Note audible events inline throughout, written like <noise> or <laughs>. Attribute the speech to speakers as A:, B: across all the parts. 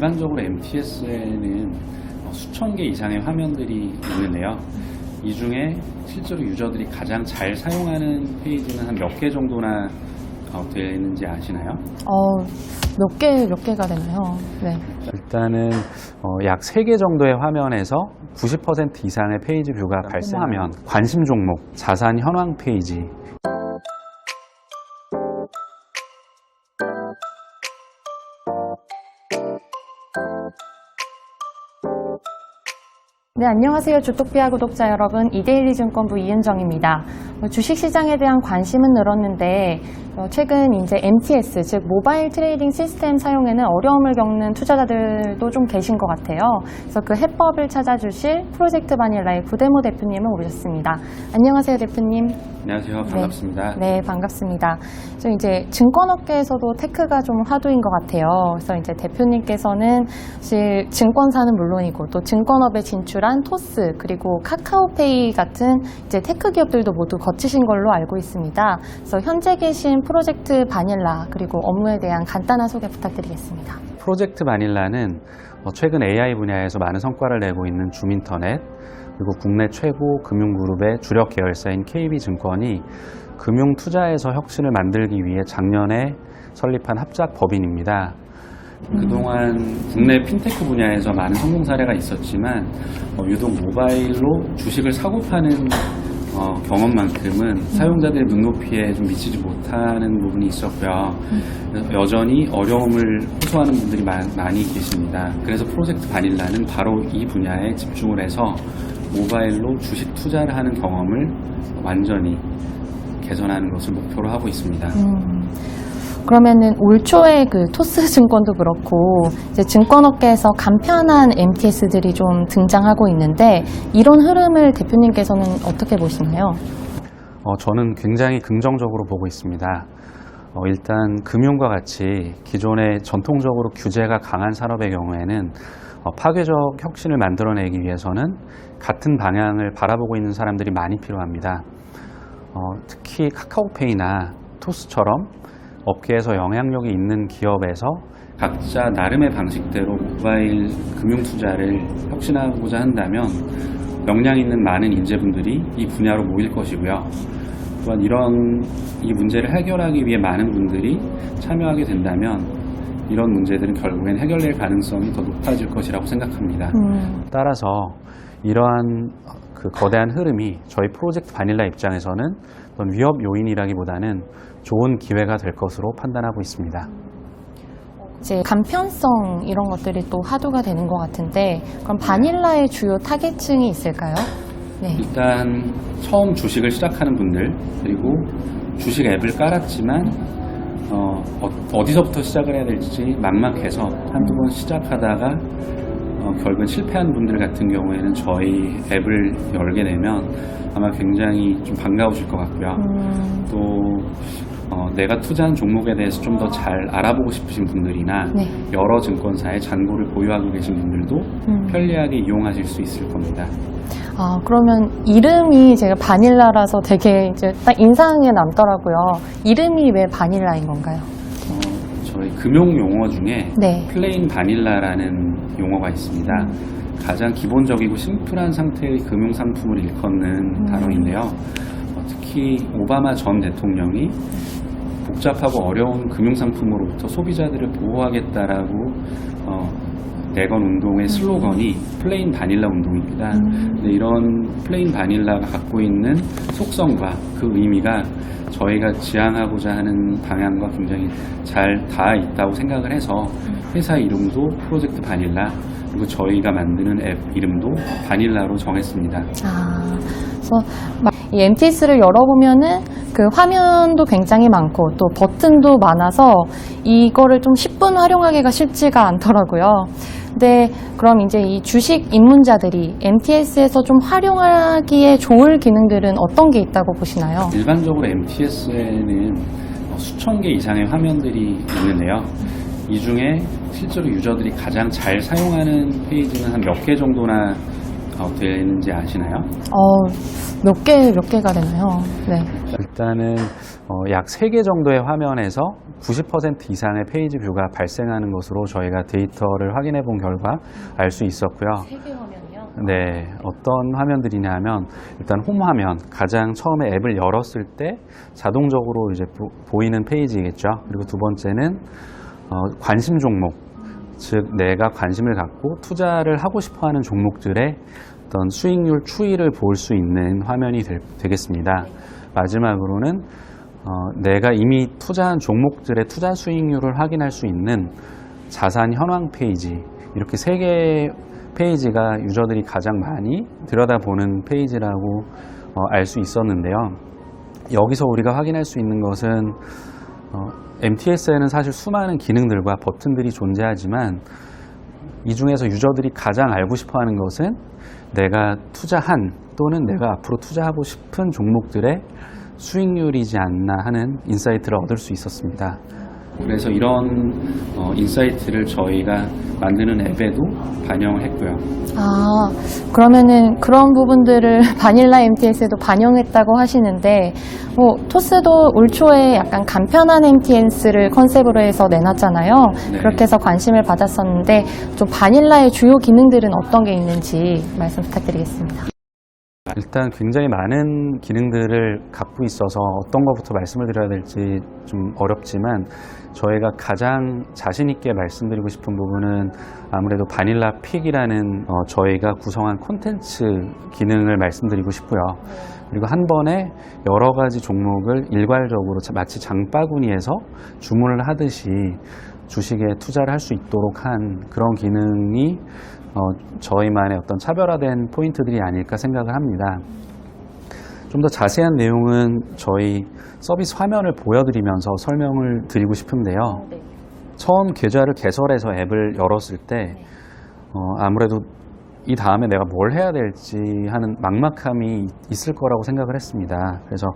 A: 일반적으로 MTS에는 수천 개 이상의 화면들이 있는데요. 이 중에 실제로 유저들이 가장 잘 사용하는 페이지는 한 몇 개 정도나 어, 되는지 아시나요?
B: 어, 몇 개, 몇 개가 되나요? 네.
A: 일단은 어, 약 3개 정도의 화면에서 90% 이상의 페이지 뷰가 발생하면 관심 종목, 자산 현황 페이지,
B: 네, 안녕하세요. 주토피아 구독자 여러분. 이데일리 증권부 이은정입니다. 어, 주식시장에 대한 관심은 늘었는데, 어, 최근 이제 MTS, 즉 모바일 트레이딩 시스템 사용에는 어려움을 겪는 투자자들도 좀 계신 것 같아요. 그래서 그 해법을 찾아주실 프로젝트 바닐라의 구대모 대표님을 모셨습니다. 안녕하세요, 대표님.
A: 안녕하세요. 반갑습니다.
B: 네, 반갑습니다. 좀 이제 증권업계에서도 테크가 좀 화두인 것 같아요. 그래서 이제 대표님께서는 사실 증권사는 물론이고 또 증권업에 진출한 토스 그리고 카카오페이 같은 이제 테크 기업들도 모두 거치신 걸로 알고 있습니다. 그래서 현재 계신 프로젝트 바닐라 그리고 업무에 대한 간단한 소개 부탁드리겠습니다.
A: 프로젝트 바닐라는 어, 최근 AI 분야에서 많은 성과를 내고 있는 줌인터넷 그리고 국내 최고 금융그룹의 주력 계열사인 KB증권이 금융 투자에서 혁신을 만들기 위해 작년에 설립한 합작 법인입니다. 그동안 국내 핀테크 분야에서 많은 성공 사례가 있었지만 어, 유독 모바일로 주식을 사고 파는 어, 경험만큼은 사용자들의 눈높이에 좀 미치지 못하는 부분이 있었고요. 여전히 어려움을 호소하는 분들이 많, 많이 계십니다. 그래서 프로젝트 바닐라는 바로 이 분야에 집중을 해서 모바일로 주식 투자를 하는 경험을 완전히 개선하는 것을 목표로 하고 있습니다.
B: 음, 그러면은 올 초에 그 토스 <laughs> 증권도 그렇고 이제 증권업계에서 간편한 MTS들이 좀 등장하고 있는데 이런 흐름을 대표님께서는 어떻게 보시나요?
A: 어, 저는 굉장히 긍정적으로 보고 있습니다. 어, 일단 금융과 같이 기존의 전통적으로 규제가 강한 산업의 경우에는 어, 파괴적 혁신을 만들어내기 위해서는 같은 방향을 바라보고 있는 사람들이 많이 필요합니다. 어, 특히 카카오페이나 토스처럼 업계에서 영향력이 있는 기업에서 각자 나름의 방식대로 모바일 금융 투자를 혁신하고자 한다면 역량 있는 많은 인재분들이 이 분야로 모일 것이고요. 또한 이런 이 문제를 해결하기 위해 많은 분들이 참여하게 된다면 이런 문제들은 결국엔 해결될 가능성이 더 높아질 것이라고 생각합니다.
B: 음,
A: 따라서 이러한 그 거대한 흐름이 저희 프로젝트 바닐라 입장에서는 어떤 위협 요인이라기보다는 좋은 기회가 될 것으로 판단하고 있습니다.
B: 이제 간편성 이런 것들이 또 화두가 되는 것 같은데 그럼 바닐라의 주요 타겟층이 있을까요? 네.
A: 일단 처음 주식을 시작하는 분들 그리고 주식 앱을 깔았지만 어, 디서부터 시작을 해야 될지 막막해서 한두 번 시작하다가 어, 결국은 실패한 분들 같은 경우에는 저희 앱을 열게 되면 아마 굉장히 좀 반가우실 것 같고요.
B: 음,
A: 또 어, 내가 투자한 종목에 대해서 좀 더 잘 알아보고 싶으신 분들이나
B: 네.
A: 여러 증권사의 잔고를 보유하고 계신 분들도
B: 음.
A: 편리하게 이용하실 수 있을 겁니다.
B: 아, 그러면 이름이 제가 바닐라라서 되게 이제 딱 인상에 남더라고요. 이름이 왜 바닐라인 건가요?
A: 어, 저희 금융 용어 중에
B: 네.
A: 플레인 바닐라라는 용어가 있습니다. 가장 기본적이고 심플한 상태의 금융 상품을 일컫는 단어인데요. 어, 특히 오바마 전 대통령이 복잡하고 어려운 금융 상품으로부터 소비자들을 보호하겠다라고 어, 내건 운동의 슬로건이 플레인 바닐라 운동입니다. 근데 이런 플레인 바닐라가 갖고 있는 속성과 그 의미가 저희가 지향하고자 하는 방향과 굉장히 잘 닿아 있다고 생각을 해서 회사 이름도 프로젝트 바닐라 그리고 저희가 만드는 앱 이름도 바닐라로 정했습니다.
B: 아, 그래서 막 이 MTS를 열어보면은 그 화면도 굉장히 많고 또 버튼도 많아서 이거를 좀 10분 활용하기가 쉽지가 않더라고요. 근데 그럼 이제 이 주식 입문자들이 MTS에서 좀 활용하기에 좋을 기능들은 어떤 게 있다고 보시나요?
A: 일반적으로 MTS에는 수천 개 이상의 화면들이 있는데요. 이 중에 실제로 유저들이 가장 잘 사용하는 페이지는 한 몇 개 정도나 어, 되는지 아시나요?
B: 어, 몇 개, 몇 개가 되나요? 네.
A: 일단은 어, 약 3개 정도의 화면에서 90% 이상의 페이지 뷰가 발생하는 것으로 저희가 데이터를 확인해 본 결과 알 수 있었고요.
B: 세개 화면이요?
A: 네, 어떤 화면들이냐 하면 일단 홈 화면, 가장 처음에 앱을 열었을 때 자동적으로 이제 보, 이는 페이지겠죠. 그리고 두 번째는 어, 관심 종목, 즉 내가 관심을 갖고 투자를 하고 싶어하는 종목들의 어떤 수익률 추이를 볼 수 있는 화면이 될- 되겠습니다. 마지막으로는 어, 내가 이미 투자한 종목들의 투자 수익률을 확인할 수 있는 자산 현황 페이지 이렇게 세개 페이지가 유저들이 가장 많이 들여다보는 페이지라고 어, 알 수 있었는데요. 여기서 우리가 확인할 수 있는 것은 어, MTS에는 사실 수많은 기능들과 버튼들이 존재하지만 이 중에서 유저들이 가장 알고 싶어 하는 것은 내가 투자한 또는 내가 앞으로 투자하고 싶은 종목들의 수익률이지 않나 하는 인사이트를 얻을 수 있었습니다. 그래서 이런 어, 인사이트를 저희가 만드는 앱에도 반영을 했고요.
B: 아, 그러면은 그런 부분들을 <laughs> 바닐라 MTS에도 반영했다고 하시는데, 뭐, 토스도 올 초에 약간 간편한 MTS를 컨셉으로 해서 내놨잖아요.
A: 네.
B: 그렇게 해서 관심을 받았었는데, 좀 바닐라의 주요 기능들은 어떤 게 있는지 말씀 부탁드리겠습니다.
A: 일단 굉장히 많은 기능들을 갖고 있어서 어떤 것부터 말씀을 드려야 될지 좀 어렵지만 저희가 가장 자신 있게 말씀드리고 싶은 부분은 아무래도 바닐라 픽이라는 어, 저희가 구성한 콘텐츠 기능을 말씀드리고 싶고요. 그리고 한 번에 여러 가지 종목을 일괄적으로 자- 마치 장바구니에서 주문을 하듯이 주식에 투자를 할 수 있도록 한 그런 기능이 어, 저희만의 어떤 차별화된 포인트들이 아닐까 생각을 합니다. 좀 더 자세한 내용은 저희 서비스 화면을 보여드리면서 설명을 드리고 싶은데요. 처음 계좌를 개설해서 앱을 열었을 때 어, 아무래도 이 다음에 내가 뭘 해야 될지 하는 막막함이 있을 거라고 생각을 했습니다. 그래서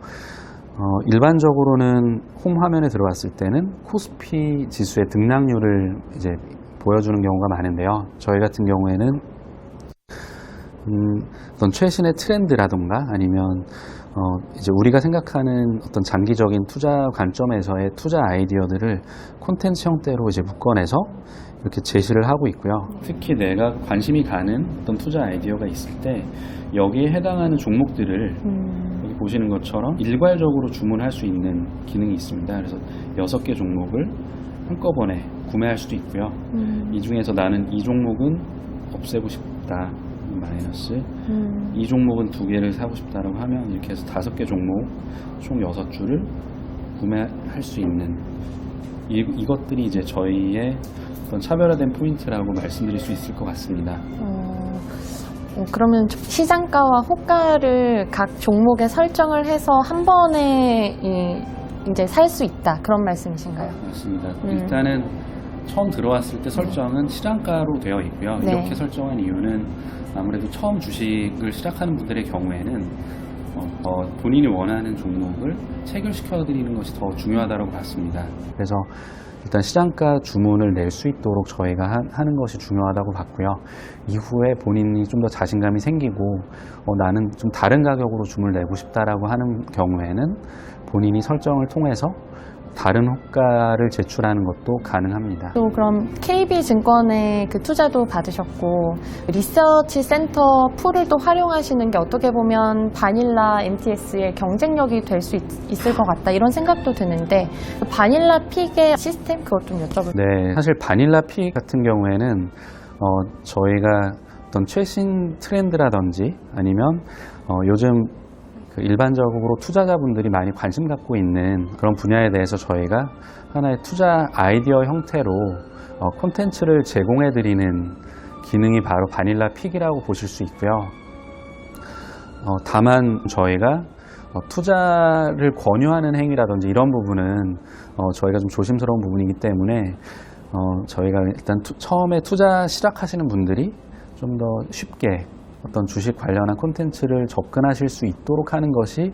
A: 어, 일반적으로는 홈 화면에 들어왔을 때는 코스피 지수의 등락률을 이제 보여주는 경우가 많은데요. 저희 같은 경우에는 음, 어떤 최신의 트렌드라던가 아니면 어, 이제 우리가 생각하는 어떤 장기적인 투자 관점에서의 투자 아이디어들을 콘텐츠 형태로 이제 묶어내서 이렇게 제시를 하고 있고요. 특히 내가 관심이 가는 어떤 투자 아이디어가 있을 때 여기에 해당하는 종목들을
B: 음,
A: 여기 보시는 것처럼 일괄적으로 주문할 수 있는 기능이 있습니다. 그래서 여섯 개 종목을 한꺼번에 구매할 수도 있고요.
B: 음,
A: 이 중에서 나는 이 종목은 없애고 싶다. 마이너스.
B: 음,
A: 이 종목은 두 개를 사고 싶다라고 하면 이렇게 해서 다섯 개 종목 총 여섯 주를 구매할 수 있는 이, 이것들이 이제 저희의 어떤 차별화된 포인트라고 말씀드릴 수 있을 것 같습니다.
B: 어, 어, 그러면 시장가와 호가를 각 종목에 설정을 해서 한 번에 이, 이제 살 수 있다. 그런 말씀이신가요?
A: 맞습니다.
B: 음.
A: 일단은 처음 들어왔을 때 설정은 시장가로 되어 있고요.
B: 네.
A: 이렇게 설정한 이유는 아무래도 처음 주식을 시작하는 분들의 경우에는 어, 어, 본인이 원하는 종목을 체결시켜 드리는 것이 더 중요하다고 봤습니다. 그래서 일단 시장가 주문을 낼 수 있도록 저희가 하, 하는 것이 중요하다고 봤고요. 이후에 본인이 좀 더 자신감이 생기고 어, 나는 좀 다른 가격으로 주문을 내고 싶다라고 하는 경우에는 본인이 설정을 통해서 다른 호가를 제출하는 것도 가능합니다.
B: 또 그럼 KB증권의 그 투자도 받으셨고 리서치 센터 풀을 또 활용하시는 게 어떻게 보면 바닐라 MTS의 경쟁력이 될 수 있을 것 같다 이런 생각도 드는데 그 바닐라 픽의 시스템 그것 좀 여쭤볼게요.
A: 네, 사실 바닐라 피 같은 경우에는 어, 저희가 어떤 최신 트렌드라든지 아니면 어, 요즘 그 일반적으로 투자자분들이 많이 관심 갖고 있는 그런 분야에 대해서 저희가 하나의 투자 아이디어 형태로 어, 콘텐츠를 제공해 드리는 기능이 바로 바닐라 픽이라고 보실 수 있고요. 어, 다만 저희가 어, 투자를 권유하는 행위라든지 이런 부분은 어, 저희가 좀 조심스러운 부분이기 때문에 어, 저희가 일단 투- 처음에 투자 시작하시는 분들이 좀 더 쉽게 어떤 주식 관련한 콘텐츠를 접근하실 수 있도록 하는 것이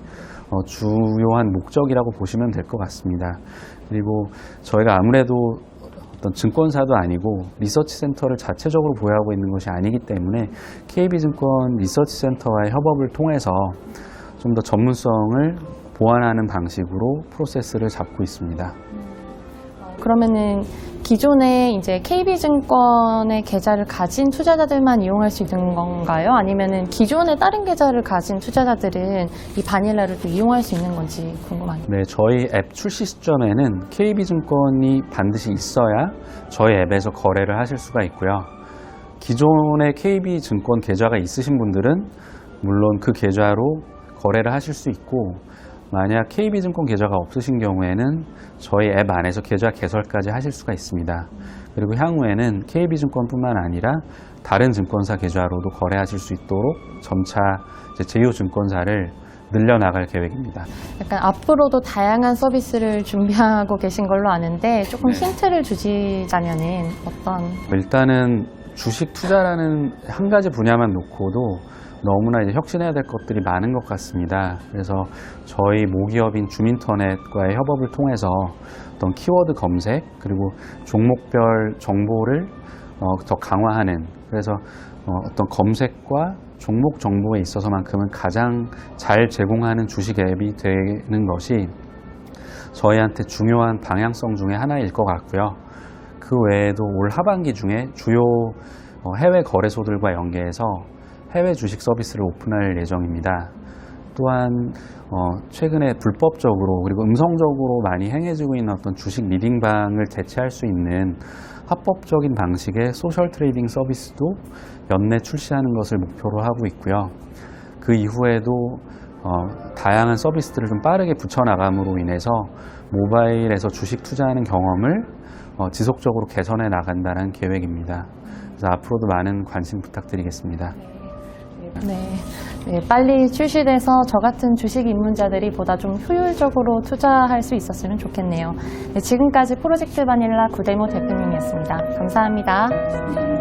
A: 어, 주요한 목적이라고 보시면 될 것 같습니다. 그리고 저희가 아무래도 어떤 증권사도 아니고 리서치 센터를 자체적으로 보유하고 있는 것이 아니기 때문에 KB증권 리서치 센터와의 협업을 통해서 좀 더 전문성을 보완하는 방식으로 프로세스를 잡고 있습니다.
B: 그러면은 기존에 이제 KB증권의 계좌를 가진 투자자들만 이용할 수 있는 건가요? 아니면은 기존에 다른 계좌를 가진 투자자들은 이 바닐라를 또 이용할 수 있는 건지 궁금합니다.
A: 네, 저희 앱 출시 시점에는 KB증권이 반드시 있어야 저희 앱에서 거래를 하실 수가 있고요. 기존에 KB증권 계좌가 있으신 분들은 물론 그 계좌로 거래를 하실 수 있고 만약 KB증권 계좌가 없으신 경우에는 저희 앱 안에서 계좌 개설까지 하실 수가 있습니다. 그리고 향후에는 KB증권뿐만 아니라 다른 증권사 계좌로도 거래하실 수 있도록 점차 이제 제휴 증권사를 늘려나갈 계획입니다.
B: 약간 앞으로도 다양한 서비스를 준비하고 계신 걸로 아는데 조금
A: 네.
B: 힌트를 주시자면은 어떤
A: 일단은 주식 투자라는 한 가지 분야만 놓고도 너무나 이제 혁신해야 될 것들이 많은 것 같습니다. 그래서 저희 모기업인 주민터넷과의 협업을 통해서 어떤 키워드 검색 그리고 종목별 정보를 어, 더 강화하는 그래서 어, 어떤 검색과 종목 정보에 있어서만큼은 가장 잘 제공하는 주식 앱이 되는 것이 저희한테 중요한 방향성 중에 하나일 것 같고요. 그 외에도 올 하반기 중에 주요 어, 해외 거래소들과 연계해서 해외 주식 서비스를 오픈할 예정입니다. 또한 어, 최근에 불법적으로 그리고 음성적으로 많이 행해지고 있는 어떤 주식 리딩방을 대체할 수 있는 합법적인 방식의 소셜 트레이딩 서비스도 연내 출시하는 것을 목표로 하고 있고요. 그 이후에도 어, 다양한 서비스들을 좀 빠르게 붙여나감으로 인해서 모바일에서 주식 투자하는 경험을 어, 지속적으로 개선해 나간다는 계획입니다. 그래서 앞으로도 많은 관심 부탁드리겠습니다.
B: 네, 네, 빨리 출시돼서 저 같은 주식 입문자들이 보다 좀 효율적으로 투자할 수 있었으면 좋겠네요. 네, 지금까지 프로젝트 바닐라 구대모 대표님이었습니다. 감사합니다.